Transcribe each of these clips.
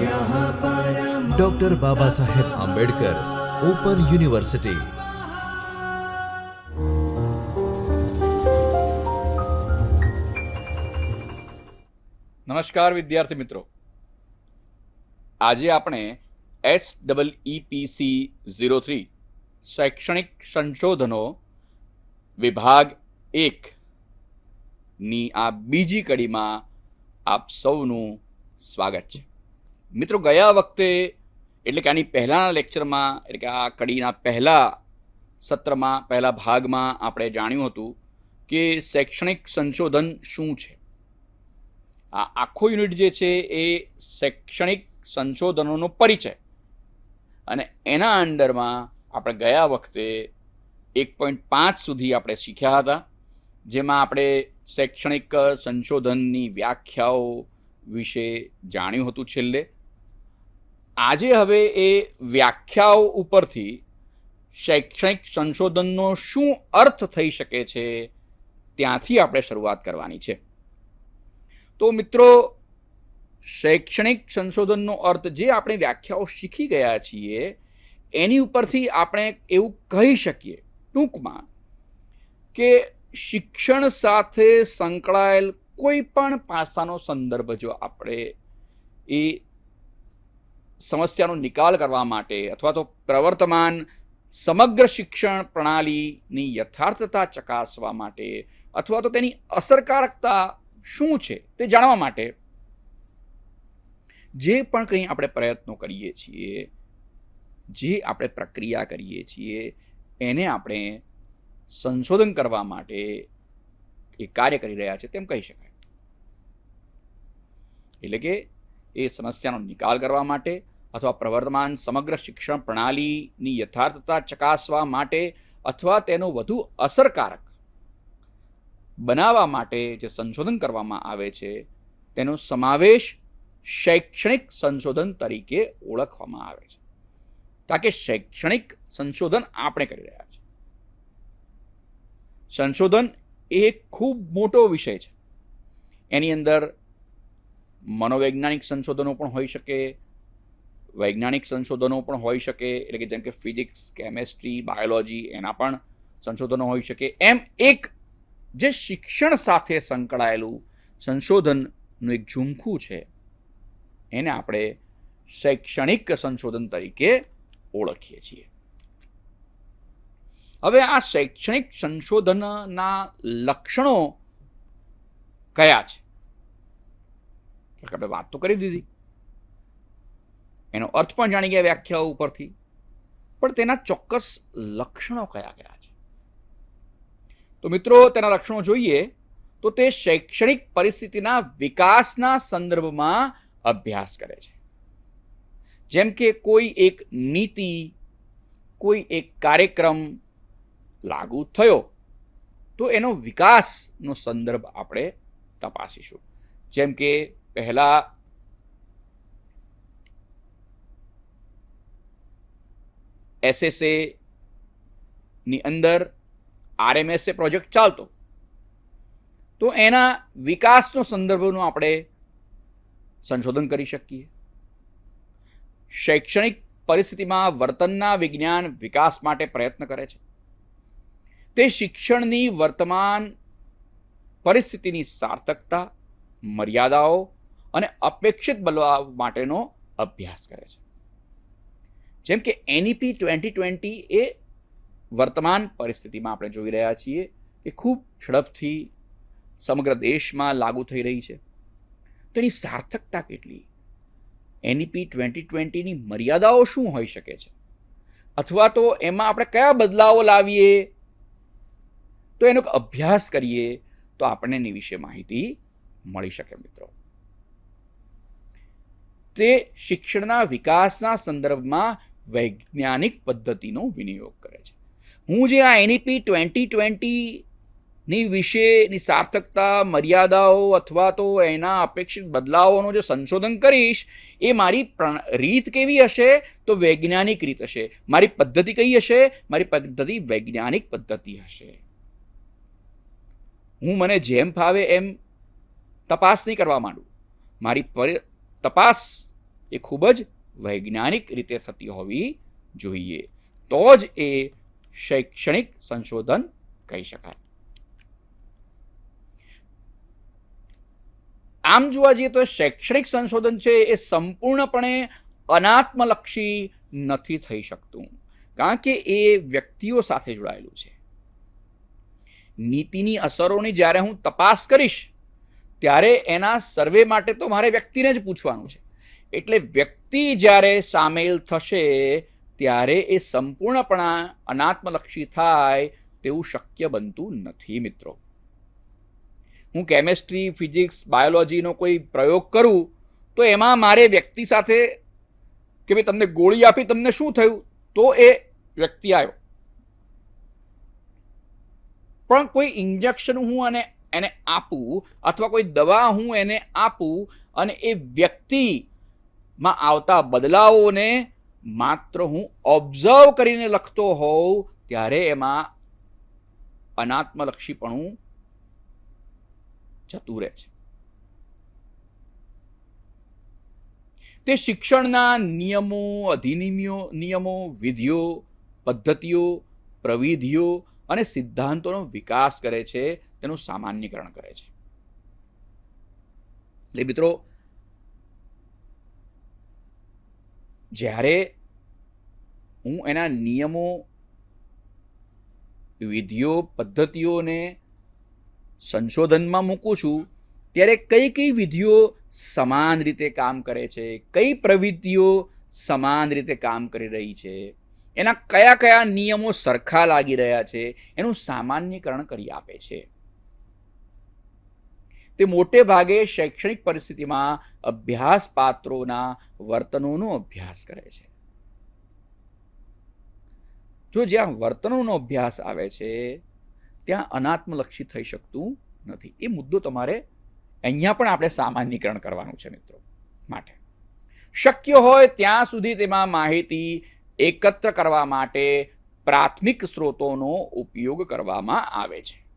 Doctor Baba Saheb Ambedkar open university નમસ્કાર વિદ્યાર્થી મિત્રો. આજે આપણે S double EPC zero three, શૈક્ષણિક સંશોધનો વિભાગ એક ની આ બીજી કડીમાં આપ સૌનું સ્વાગત છે. મિત્રો ગયા વખતે, એટલે કે આની પહેલાંના લેક્ચરમાં એટલે કે આ કડીના પહેલા સત્રમાં, પહેલા ભાગમાં આપણે જાણ્યું હતું કે શૈક્ષણિક સંશોધન શું છે. આ આખો યુનિટ જે છે એ શૈક્ષણિક સંશોધનોનો પરિચય. અને એના અંડરમાં આપણે ગયા વખતે એક પોઈન્ટ પાંચ સુધી આપણે શીખ્યા હતા, જેમાં આપણે શૈક્ષણિક સંશોધનની વ્યાખ્યાઓ વિશે જાણ્યું હતું છેલ્લે. આજે હવે એ વ્યાખ્યાઓ ઉપરથી શૈક્ષણિક સંશોધનનો શું અર્થ થઈ શકે છે ત્યાંથી આપણે શરૂઆત કરવાની છે. તો મિત્રો, શૈક્ષણિક સંશોધનનો અર્થ જે આપણે વ્યાખ્યાઓ શીખી ગયા છીએ, એની ઉપરથી આપણે એવું કહી શકીએ ટૂંકમાં કે શિક્ષણ સાથે સંકળાયેલ કોઈ પણ પાસાનો સંદર્ભ જો આપણે એ સમસ્યાનો નિકાલ કરવા માટે અથવા તો પ્રવર્તમાન સમગ્ર શિક્ષણ પ્રણાલીની યથાર્થતા ચકાસવા માટે અથવા તો તેની અસરકારકતા શું છે તે જાણવા માટે જે પણ કંઈ આપણે પ્રયત્નો કરીએ છીએ, જે આપણે પ્રક્રિયા કરીએ છીએ, એને આપણે સંશોધન કરવા માટે એ કાર્ય કરી રહ્યા છે તેમ કહી શકાય. એટલે કે એ સમસ્યાનો નિકાલ કરવા માટે અથવા પ્રવર્તમાન સમગ્ર શિક્ષણ પ્રણાલીની યથાર્થતા ચકાસવા માટે અથવા તેનો વધુ અસરકારક બનાવવા માટે જે સંશોધન કરવામાં આવે છે, તેનો સમાવેશ શૈક્ષણિક સંશોધન તરીકે ઓળખવામાં આવે છે. કારણ કે શૈક્ષણિક સંશોધન આપણે કરી રહ્યા છીએ. સંશોધન એ ખૂબ મોટો વિષય છે. એની અંદર મનોવૈજ્ઞાનિક સંશોધનો પણ હોઈ શકે વૈજ્ઞાનિક સંશોધનો પણ હોઈ શકે, એટલે કે જેમ કે ફિઝિક્સ, કેમેસ્ટ્રી, બાયોલોજી, એના પણ સંશોધનો હોઈ શકે. એમ એક જે શિક્ષણ સાથે સંકળાયેલું સંશોધનનું એક ઝુમખું છે, એને આપણે શૈક્ષણિક સંશોધન તરીકે ઓળખીએ છીએ. હવે આ શૈક્ષણિક સંશોધનના લક્ષણો કયા છે? આપણે વાત તો કરી દીધી. એનો અર્થ પણ જાણી ગયા વ્યાખ્યાઓ ઉપરથી. પણ તેના ચોક્કસ લક્ષણો કયા કયા છે? તો મિત્રો, તેના લક્ષણો જોઈએ તો તે શૈક્ષણિક પરિસ્થિતિના વિકાસના સંદર્ભમાં અભ્યાસ કરે છે. જેમ કે કોઈ એક નીતિ, કોઈ એક કાર્યક્રમ લાગુ થયો, તો એનો વિકાસનો સંદર્ભ આપણે તપાસીશું. જેમ કે પહેલાં એસએસએ ની અંદર આરએમએસએ પ્રોજેક્ટ ચાલતો. તો એના વિકાસનો સંદર્ભનું આપણે સંશોધન કરી શકીએ. શૈક્ષણિક પરિસ્થિતિમાં વર્તનના વિજ્ઞાન વિકાસ માટે પ્રયત્ન કરે છે. તે શિક્ષણની વર્તમાન પરિસ્થિતિની સાર્થકતા, મર્યાદાઓ અને અપેક્ષિત બનવા માટેનો અભ્યાસ કરે છે. જેમ કે એનઈપી ટ્વેન્ટી ટ્વેન્ટી એ વર્તમાન પરિસ્થિતિમાં આપણે જોઈ રહ્યા છીએ કે ખૂબ ઝડપથી સમગ્ર દેશમાં લાગુ થઈ રહી છે. તો એની સાર્થકતા કેટલી? એનઈપી ટ્વેન્ટી ટ્વેન્ટીની મર્યાદાઓ શું હોઈ શકે છે? અથવા તો એમાં આપણે કયા બદલાવો લાવીએ? તો એનો અભ્યાસ કરીએ તો આપણને એની વિશે માહિતી મળી શકે મિત્રો. તે શિક્ષણના વિકાસના સંદર્ભમાં વૈજ્ઞાનિક પદ્ધતિનો વિનિયોગ કરે છે. હું જે આ એનઈપી ટ્વેન્ટી ટ્વેન્ટીની વિશેની સાર્થકતા, મર્યાદાઓ અથવા તો એના અપેક્ષિત બદલાવોનું જે સંશોધન કરીશ, એ મારી રીત કેવી હશે? તો વૈજ્ઞાનિક રીત હશે. મારી પદ્ધતિ કઈ હશે? મારી પદ્ધતિ વૈજ્ઞાનિક પદ્ધતિ હશે. હું મને જેમ ફાવે એમ તપાસ નહીં કરવા માંડું. મારી તપાસ એ ખૂબ જ વૈજ્ઞાનિક રીતે થતી હોવી જોઈએ. તો જ એ શૈક્ષણિક સંશોધન કહી શકાય. આમ જોવા જઈએ તો શૈક્ષણિક સંશોધન છે એ સંપૂર્ણપણે અનાત્મલક્ષી નથી થઈ શકતું. કારણ કે એ વ્યક્તિઓ સાથે જોડાયેલું છે. નીતિની અસરોની જ્યારે હું તપાસ કરીશ, ત્યારે એના સર્વે માટે તો મારે વ્યક્તિને જ પૂછવાનું છે. એટલે વ્યક્તિ જ્યારે સામેલ થશે, ત્યારે એ સંપૂર્ણપણા અનાત્મલક્ષી થાય તેવું શક્ય બનતું નથી મિત્રો. હું કેમેસ્ટ્રી ફિઝિક્સ બાયોલોજીનો કોઈ પ્રયોગ કરું, તો એમાં મારે વ્યક્તિ સાથે કે ભાઈ તમને ગોળી આપી તમને શું થયું, તો એ વ્યક્તિ આવ્યો. પણ કોઈ ઇન્જેક્શન હું અને એને આપું, અથવા કોઈ દવા હું એને આપું, અને એ વ્યક્તિમાં આવતા બદલાવોને માત્ર હું ઓબ્ઝર્વ કરીને લખતો હોઉં, ત્યારે એમાં અનાત્મલક્ષીપણું જતું રહે છે. તે શિક્ષણના નિયમો, અધિનિયમો, નિયમો, વિધિઓ, પદ્ધતિઓ, પ્રવિધિઓ અને સિદ્ધાંતોનો વિકાસ કરે છે, તેનું સામાન્યકરણ કરે છે. એટલે મિત્રો જ્યારે હું એના નિયમો, વિધિઓ, પદ્ધતિઓને સંશોધનમાં મૂકું છું, ત્યારે કઈ કઈ વિધિઓ સમાન રીતે કામ કરે છે? કઈ પ્રવૃત્તિઓ સમાન રીતે કામ કરી રહી છે? એના કયા કયા નિયમો સરખા લાગી રહ્યા છે? એનું સામાન્યકરણ કરી આપે છે. તે મોટે ભાગે શૈક્ષણિક પરિસ્થિતિમાં અભ્યાસ પાત્રોના વર્તનોનો અભ્યાસ કરે છે. જો જ્યાં વર્તનોનો અભ્યાસ આવે છે, ત્યાં અનાત્મલક્ષી થઈ શકતું નથી. એ મુદ્દો તમારે અહીંયા પણ આપણે સામાન્યકરણ કરવાનું છે મિત્રો માટે. શક્ય હોય ત્યાં સુધી તેમાં માહિતી એકત્ર કરવા માટે પ્રાથમિક સ્ત્રોતોનો ઉપયોગ કરવામાં આવે છે.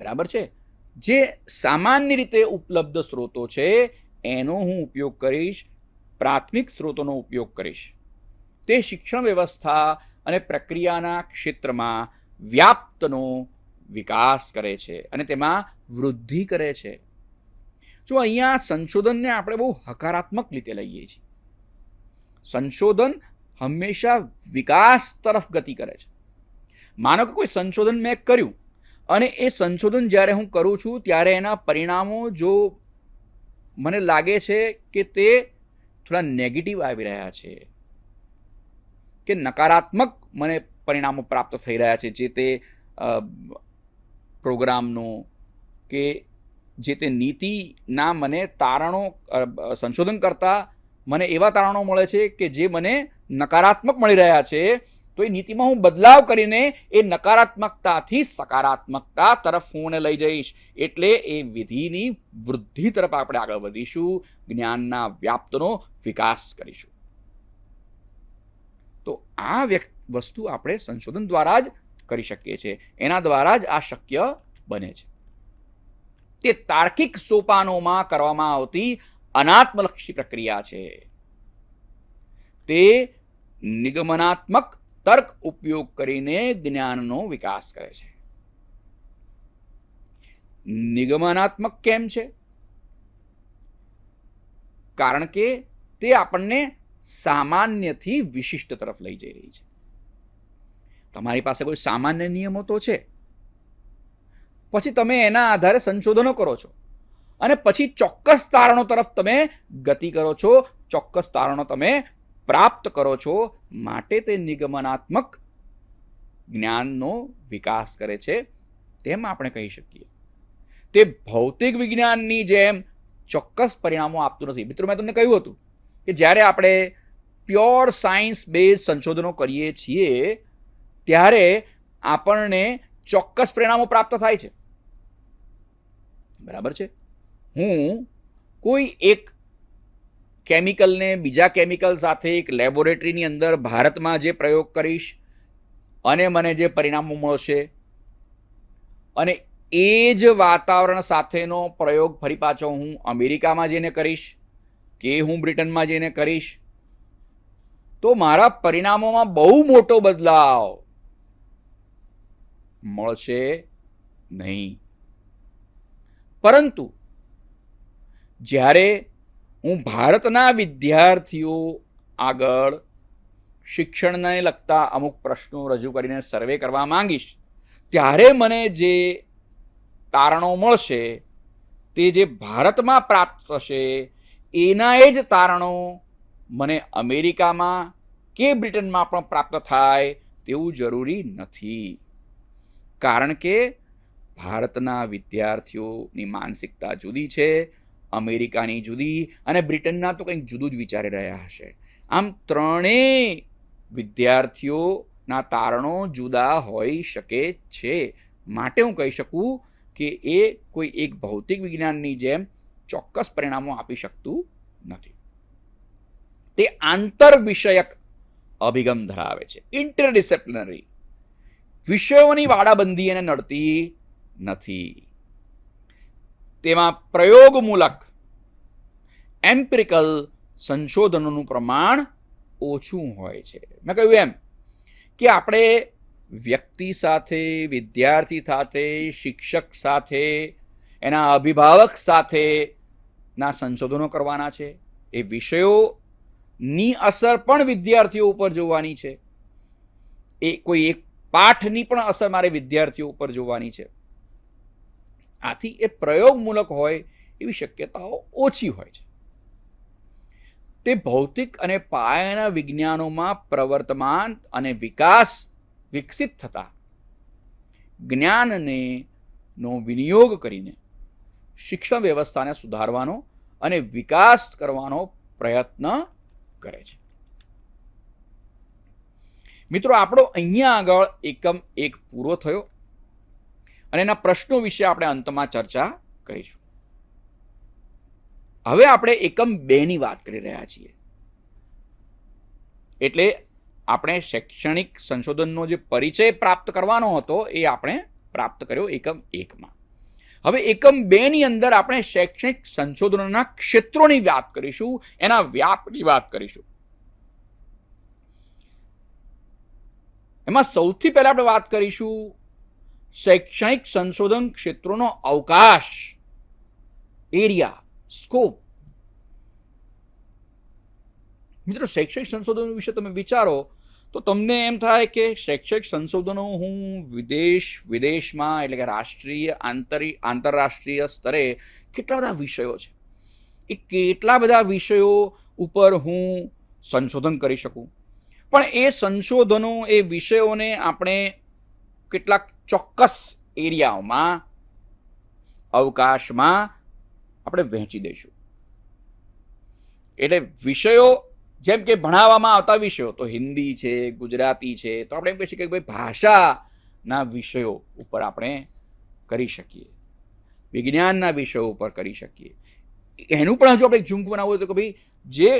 બરાબર છે? જે સામાન્ય રીતે ઉપલબ્ધ સ્ત્રોતો છે, એનો હું ઉપયોગ કરીશ, પ્રાથમિક સ્ત્રોતોનો ઉપયોગ કરીશ. તે શિક્ષણ વ્યવસ્થા અને પ્રક્રિયાના ક્ષેત્રમાં વ્યાપ્તનો વિકાસ કરે છે અને તેમાં વૃદ્ધિ કરે છે. જો અહીંયા સંશોધનને આપણે બહુ હકારાત્મક રીતે લઈએ છીએ. સંશોધન હંમેશા વિકાસ તરફ ગતિ કરે છે. માનો કે કોઈ સંશોધન મેં કર્યું અને એ સંશોધન જ્યારે હું કરું છું, ત્યારે એના પરિણામો જો મને લાગે છે કે તે થોડા નેગેટિવ આવી રહ્યા છે, કે નકારાત્મક મને પરિણામો પ્રાપ્ત થઈ રહ્યા છે, જે તે પ્રોગ્રામનો, કે જે તે નીતિના મને તારણો સંશોધન કરતાં મને એવા તારણો મળે છે કે જે મને નકારાત્મક મળી રહ્યા છે તો એ નીતિમાં હું બદલાવ કરીને એ નકારાત્મકતાથી સકારાત્મકતા તરફ હું લઈ જઈશ. એટલે એ વિધિની વૃદ્ધિ તરફ આપણે આગળ વધીશું, જ્ઞાનના વ્યાપ્તનો વિકાસ કરીશું. તો આ વસ્તુ આપણે સંશોધન દ્વારા જ કરી શકીએ છીએ. એના દ્વારા જ આ શક્ય બને છે. તે તાર્કિક સોપાનોમાં કરવામાં આવતી અનાત્મલક્ષી પ્રક્રિયા છે. તે નિગમનાત્મક તર્ક ઉપયોગ કરીને જ્ઞાનનો વિકાસ કરે છે. નિગમનાત્મક કેમ છે? કારણ કે તે આપણને સામાન્યથી વિશિષ્ટ તરફ લઈ જઈ રહી છે. તમારી પાસે કોઈ સામાન્ય નિયમો તો છે? પછી તમે એના આધારે સંશોધનો કરો છો. અને પછી ચોક્કસ તારણો તરફ તમે ગતિ કરો છો. ચોક્કસ તારણો તમે પ્રાપ્ત કરો છો માટે તે નિગમનાત્મક જ્ઞાનનો વિકાસ કરે છે તેમ આપણે કહી શકીએ. તે ભૌતિક વિજ્ઞાનની જેમ ચોક્કસ પરિણામો આપતું નથી. મિત્રો, મેં તમને કહ્યું હતું કે જ્યારે આપણે પ્યોર સાયન્સ બેઝ સંશોધનો કરીએ છીએ, ત્યારે આપણને ચોક્કસ પરિણામો પ્રાપ્ત થાય છે. બરાબર છે? હું કોઈ એક કેમિકલને બીજા કેમિકલ સાથે એક લેબોરેટરીની અંદર ભારતમાં જે પ્રયોગ કરીશ અને મને જે પરિણામો મળશે અને એ જ વાતાવરણ સાથેનો પ્રયોગ ફરી પાછો હું અમેરિકામાં જઈને કરીશ કે હું બ્રિટનમાં જઈને કરીશ. તો મારા પરિણામોમાં બહુ મોટો બદલાવ મળશે નહીં. પરંતુ જ્યારે હું ભારતના વિદ્યાર્થીઓ આગળ શિક્ષણને લગતા અમુક પ્રશ્નો રજૂ કરીને સર્વે કરવા માંગીશ. ત્યારે મને જે તારણો મળશે, તે જે ભારતમાં પ્રાપ્ત થશે, એના એ જ તારણો મને અમેરિકામાં કે બ્રિટનમાં પણ પ્રાપ્ત થાય તેવું જરૂરી નથી. કારણ કે ભારતના વિદ્યાર્થીઓની માનસિકતા જુદી છે અમેરિકાની જુદી અને બ્રિટનના તો કંઈક જુદું જ વિચારી રહ્યા હશે. આમ ત્રણેય વિદ્યાર્થીઓના તારણો જુદા હોઈ શકે છે. માટે હું કહી શકું કે એ કોઈ એક ભૌતિક વિજ્ઞાનની જેમ ચોક્કસ પરિણામો આપી શકતું નથી. તે આંતર વિષયક અભિગમ ધરાવે છે. ઇન્ટરડિસિપ્લિનરી વિષયોની વાડાબંધી એને નડતી નથી. તેમાં પ્રયોગમૂલક એમ્પિરિકલ સંશોધનોનું પ્રમાણ ઓછું હોય છે. મેં કહ્યું એમ કે આપણે વ્યક્તિ સાથે, વિદ્યાર્થી સાથે, શિક્ષક સાથે, એના અભિભાવક સાથે ના સંશોધનો કરવાના છે. એ વિષયોની અસર પણ વિદ્યાર્થીઓ ઉપર જોવાની છે. એ કોઈ એક પાઠની પણ અસર મારે વિદ્યાર્થીઓ ઉપર જોવાની છે. આથી એ પ્રયોગમૂલક હોય એવી શક્યતાઓ ઓછી હોય છે. તે ભૌતિક અને પાયાના વિજ્ઞાનોમાં પ્રવર્તમાન અને વિકાસ વિકસિત થતા જ્ઞાનને નો વિનિયોગ કરીને શિક્ષણ વ્યવસ્થાને સુધારવાનો અને વિકાસ કરવાનો પ્રયત્ન કરે છે. મિત્રો, આપણો અહીંયા આગળ એકમ એક પૂરો થયો. અને એના પ્રશ્નો વિશે આપણે અંતમાં ચર્ચા કરીશું. હવે આપણે એકમ બેની વાત કરી રહ્યા છીએ. એટલે આપણે શૈક્ષણિક સંશોધનનો જે પરિચય પ્રાપ્ત કરવાનો હતો એ આપણે પ્રાપ્ત કર્યો એકમ એકમાં. હવે એકમ બેની અંદર આપણે શૈક્ષણિક સંશોધનોના ક્ષેત્રોની વાત કરીશું, એના વ્યાપની વાત કરીશું. એમાં સૌથી પહેલાં આપણે વાત કરીશું શૈક્ષણિક સંશોધન ક્ષેત્રોનો અવકાશ. એરિયા સ્કોપ મિત્રો, શૈક્ષણિક સંશોધનો વિશે તમે વિચારો, તો તમને એમ થાય કે શૈક્ષણિક સંશોધનો હું વિદેશ, વિદેશમાં એટલે કે રાષ્ટ્રીય, આંતરી, આંતરરાષ્ટ્રીય સ્તરે કેટલા બધા વિષયો છે. એ કેટલા બધા વિષયો ઉપર હું સંશોધન કરી શકું? પણ એ સંશોધનો, એ વિષયોને આપણે કેટલાક ચોક્કસ એરિયાઓમાં અવકાશમાં આપણે વહેંચી દઈશું. એટલે વિષયો જેમ કે ભણાવવામાં આવતા વિષયો, તો હિન્દી છે, ગુજરાતી છે, તો આપણે એમ કહી શકીએ કે ભાઈ ભાષાના વિષયો ઉપર આપણે કરી શકીએ. વિજ્ઞાનના વિષયો ઉપર કરી શકીએ. એનું પણ હજુ આપણે ઝુંક બનાવવું હોય તો કે ભાઈ જે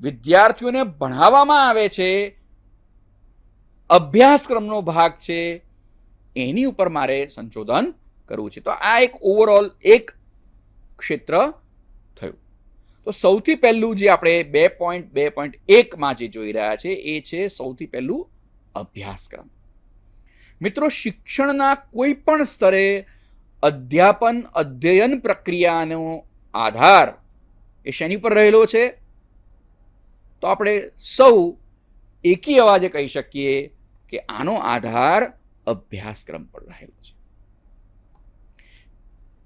વિદ્યાર્થીઓને ભણાવવામાં આવે છે, અભ્યાસક્રમનો ભાગ છે એની ઉપર મારે સંશોધન કરવું છે. તો આ એક ઓવરઓલ એક ક્ષેત્ર થયું. તો સૌથી પહેલું જે આપણે બે પોઈન્ટ બે પોઈન્ટ એકમાં જે જોઈ રહ્યા છે, એ છે સૌથી પહેલું અભ્યાસક્રમ. મિત્રો, શિક્ષણના કોઈ પણ સ્તરે અધ્યાપન, અધ્યયન પ્રક્રિયાનો આધાર એ શેની પર રહેલો છે? તો આપણે સૌ એકી અવાજે કહી શકીએ કે આનો આધાર અભ્યાસક્રમ પણ રહેલો છે.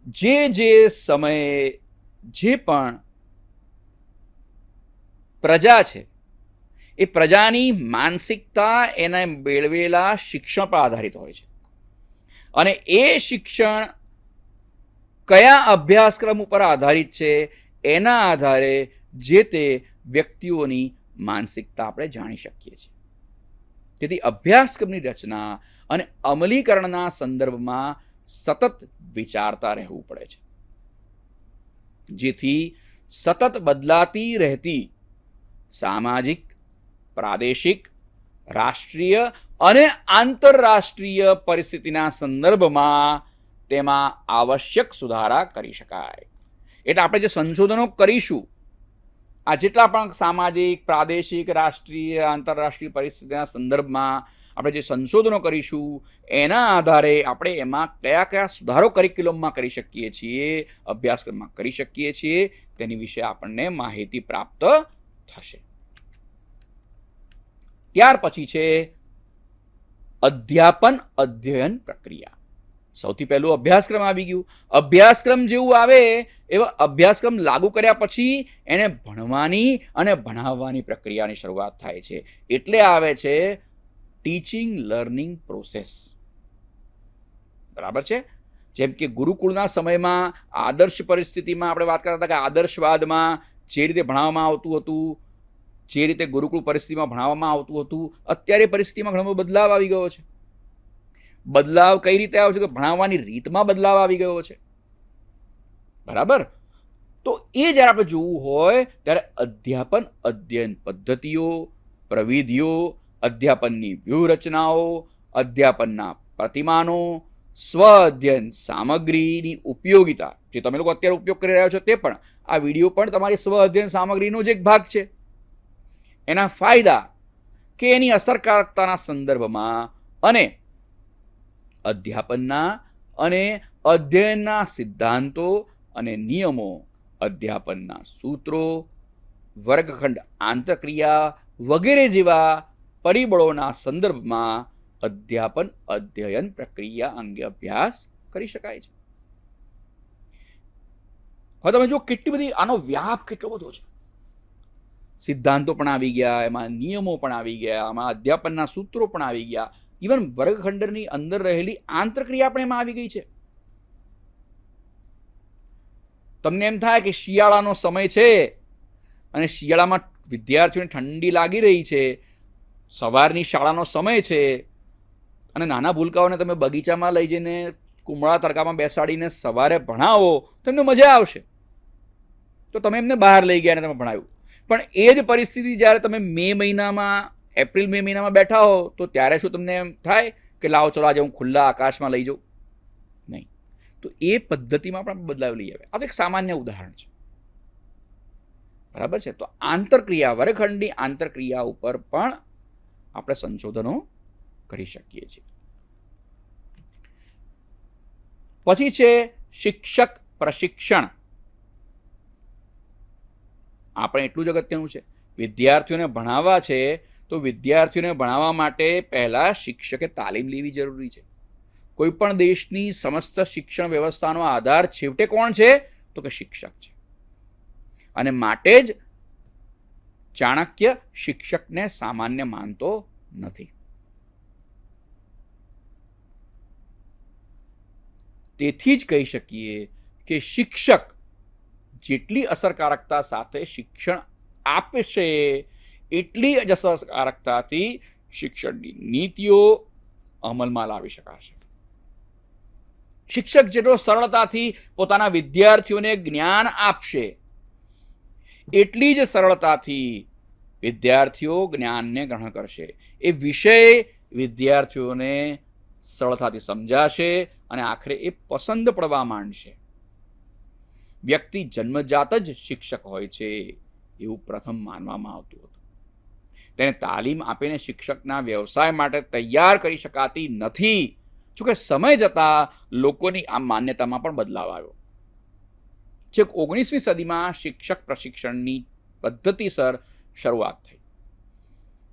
જે જે સમયે જે પણ પ્રજા છે, એ પ્રજાની માનસિકતા એને મેળવેલા શિક્ષણ પર આધારિત હોય છે. અને એ શિક્ષણ કયા અભ્યાસક્રમ ઉપર આધારિત છે, એના આધારે જે તે વ્યક્તિઓની માનસિકતા આપણે જાણી શકીએ છીએ. તેથી અભ્યાસક્રમની રચના અને અમલીકરણના સંદર્ભમાં સતત વિચારતા રહેવું પડે છે. જેથી સતત બદલાતી રહેતી સામાજિક, પ્રાદેશિક, રાષ્ટ્રીય અને આંતરરાષ્ટ્રીય પરિસ્થિતિના સંદર્ભમાં તેમાં આવશ્યક સુધારા કરી શકાય. એટલે આપણે જે સંશોધનો કરીશું આ જેટલા પણ સામાજિક, પ્રાદેશિક, રાષ્ટ્રીય, આંતરરાષ્ટ્રીય પરિસ્થિતિના સંદર્ભમાં આપણે જે સંશોધનો કરીશું, એના આધારે આપણે એમાં કયા કયા સુધારો કરિક્યુલમમાં કરી શકીએ છીએ, અભ્યાસક્રમમાં કરી શકીએ છીએ, તેની વિશે આપણને માહિતી પ્રાપ્ત થશે. ત્યાર પછી છે અધ્યાપન અધ્યયન પ્રક્રિયા. સૌથી પહેલું અભ્યાસક્રમ આવી ગયું. અભ્યાસક્રમ જેવું આવે, એવા અભ્યાસક્રમ લાગુ કર્યા પછી એને ભણવાની અને ભણાવવાની પ્રક્રિયાની શરૂઆત થાય છે. એટલે આવે છે ટીચિંગ લર્નિંગ પ્રોસેસ. બરાબર છે? જેમ કે ગુરુકુળના સમયમાં આદર્શ પરિસ્થિતિમાં આપણે વાત કરતા હતા કે આદર્શવાદમાં જે રીતે ભણાવવામાં આવતું હતું, જે રીતે ગુરુકુળ પરિસ્થિતિમાં ભણાવવામાં આવતું હતું, અત્યારે પરિસ્થિતિમાં ઘણો બદલાવ આવી ગયો છે. બદલાવ કઈ રીતે આવ્યો છે કે ભણાવવાની રીતમાં બદલાવ આવી ગયો છે? બરાબર? તો એ જ્યારે આપણે જોવું હોય, ત્યારે અધ્યાપન અધ્યયન પદ્ધતિઓ, પ્રવિધિઓ, અધ્યાપનની વ્યૂહરચનાઓ, અધ્યાપનના પ્રતિમાનો, સ્વ અધ્યયન સામગ્રીની ઉપયોગિતા, જે તમે લોકો અત્યારે ઉપયોગ કરી રહ્યા છો તે પણ, આ વીડિયો પણ તમારી સ્વ અધ્યયન સામગ્રીનો જ એક ભાગ છે. એના ફાયદા કે એની અસરકારકતાના સંદર્ભમાં અને અધ્યાપનના અને અધ્યયનના સિદ્ધાંતો અને નિયમો, અધ્યાપનના સૂત્રો, વર્ગખંડ આંતરક્રિયા વગેરે જેવા પરિબળોના સંદર્ભમાં અધ્યાપન અધ્યયન પ્રક્રિયા અંગે અભ્યાસ કરી શકાય છે. હવે તમે જો કેટલી બધી, આનો વ્યાપ કેટલો બધો છે. સિદ્ધાંતો પણ આવી ગયા, એમાં નિયમો પણ આવી ગયા, આમાં અધ્યાપનના સૂત્રો પણ આવી ગયા. ઇવન વર્ગખંડની અંદર રહેલી આંતરક્રિયા પણ એમાં આવી ગઈ છે. તમને એમ થાય કે શિયાળાનો સમય છે અને શિયાળામાં વિદ્યાર્થીઓને ઠંડી લાગી રહી છે, સવારની શાળાનો સમય છે અને નાના ભૂલકાઓને તમે બગીચામાં લઈ જઈને કુમળા તડકામાં બેસાડીને સવારે ભણાવો, તો એમને મજા આવશે. તો તમે એમને બહાર લઈ ગયા અને તમે ભણાવ્યું. પણ એ જ પરિસ્થિતિ જ્યારે તમે મે મહિનામાં એપ્રિલ મે મહિનામાં બેઠા હો, તો ત્યારે શું તમને એમ થાય કે લાવો ચલો આજે હું ખુલ્લા આકાશમાં લઈ જાઉં? નહીં. તો એ પદ્ધતિમાં પણ બદલાવ લઈ આવે આ તો એક સામાન્ય ઉદાહરણ છે. બરાબર છે? તો આંતરક્રિયા વર્ગખંડની આંતરક્રિયા ઉપર પણ આપણે સંશોધનો કરી શકીએ છીએ. પછી છે શિક્ષક પ્રશિક્ષણ. આપણે એટલું જ અગત્યનું છે. વિદ્યાર્થીઓને ભણાવવા છે તો વિદ્યાર્થીઓને ભણાવવા માટે પહેલાં શિક્ષકે તાલીમ લેવી જરૂરી છે. કોઈ પણ દેશની સમસ્ત શિક્ષણ વ્યવસ્થાનો આધાર છેવટે કોણ છે? તો કે શિક્ષક છે. અને માટે જ ચાણક્ય શિક્ષકને સામાન્ય માનતો નથી. તેથી જ કહી શકીએ કે શિક્ષક જેટલી અસરકારકતા સાથે શિક્ષણ આપશે એટલી જ અસરકારકતાથી શિક્ષણની નીતિઓ અમલમાં લાવી શકાશે. શિક્ષક જેટલો સરળતાથી પોતાના વિદ્યાર્થીઓને જ્ઞાન આપશે, એટલી જ સરળતાથી વિદ્યાર્થીઓ જ્ઞાનને ગ્રહણ કરશે. એ વિષય વિદ્યાર્થીઓને સરળતાથી સમજાશે અને આખરે એ પસંદ પડવા માંડશે. વ્યક્તિ જન્મજાત જ શિક્ષક હોય છે એવું પ્રથમ માનવામાં આવતું હતું. તેને તાલીમ આપીને શિક્ષકના વ્યવસાય માટે તૈયાર કરી શકાતી નથી. જોકે સમય જતાં લોકોની આ માન્યતામાં પણ બદલાવ આવ્યો. છેક ઓગણીસમી સદીમાં શિક્ષક પ્રશિક્ષણની પદ્ધતિસર શરૂઆત થઈ.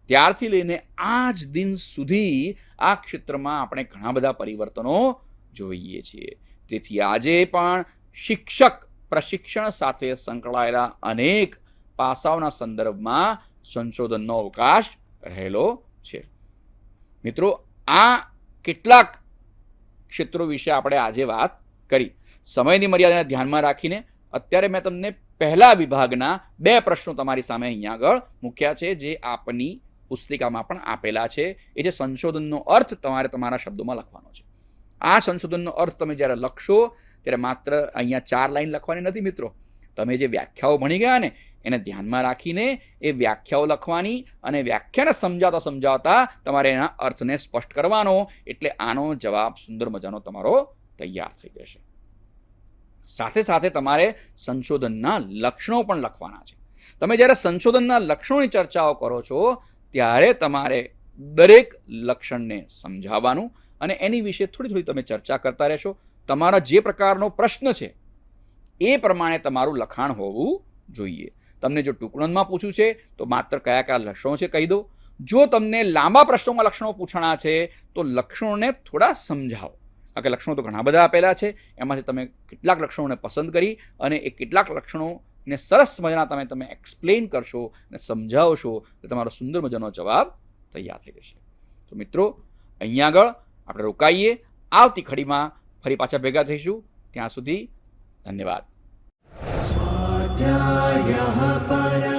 ત્યારથી લઈને આજ દિન સુધી આ ક્ષેત્રમાં આપણે ઘણા બધા પરિવર્તનો જોઈએ છીએ. તેથી આજે પણ શિક્ષક પ્રશિક્ષણ સાથે સંકળાયેલા અનેક પાસાઓના સંદર્ભમાં સંશોધનનો અવકાશ રહેલો છે. મિત્રો, આ કેટલાક ક્ષેત્રો વિશે આપણે આજે વાત કરી. સમયની મર્યાદાને ધ્યાનમાં રાખીને અત્યારે મેં તમને પહેલા વિભાગના બે પ્રશ્નો તમારી સામે અહીંયા આગળ મૂક્યા છે, જે આપની પુસ્તિકામાં પણ આપેલા છે. એ જે સંશોધનનો અર્થ તમારે તમારા શબ્દોમાં લખવાનો છે. આ સંશોધનનો અર્થ તમે જ્યારે લખશો, ત્યારે માત્ર અહીંયા ચાર લાઈન લખવાની નથી મિત્રો. તમે જે વ્યાખ્યાઓ ભણી ગયા ને એને ધ્યાનમાં રાખીને એ વ્યાખ્યાઓ લખવાની અને વ્યાખ્યાને સમજાવતા સમજાવતા તમારે એના અર્થને સ્પષ્ટ કરવાનો. એટલે આનો જવાબ સુંદર મજાનો તમારો તૈયાર થઈ જશે. સાથે સાથે તમારે સંશોધનના લક્ષણો પણ લખવાના છે. તમે જ્યારે સંશોધનના લક્ષણોની ચર્ચાઓ કરો છો, ત્યારે તમારે દરેક લક્ષણને સમજાવવાનું અને એની વિશે થોડી થોડી તમે ચર્ચા કરતા રહેશો. તમારા જે પ્રકારનો પ્રશ્ન છે, એ પ્રમાણે તમારું લખાણ હોવું જોઈએ. તમને જો ટૂંકણમાં પૂછ્યું છે, તો માત્ર કયા કયા લક્ષણો છે કહી દો. જો તમને લાંબા પ્રશ્નોમાં લક્ષણો પૂછણા છે, તો લક્ષણોને થોડા સમજાવો. કારણ કે લક્ષણો તો ઘણા બધા આપેલા છે, એમાંથી તમે કેટલાક લક્ષણોને પસંદ કરી અને એ કેટલાક લક્ષણોને સરસ મજાના તમે તમે એક્સપ્લેન કરશો અને સમજાવશો, તો તમારો સુંદર મજાનો જવાબ તૈયાર થઈ જશે. તો મિત્રો, અહીંયા આગળ આપણે રોકાઈએ. આવતી ખડીમાં ફરી પાછા ભેગા થઈશું. ત્યાં સુધી ધન્યવાદ. याः पर।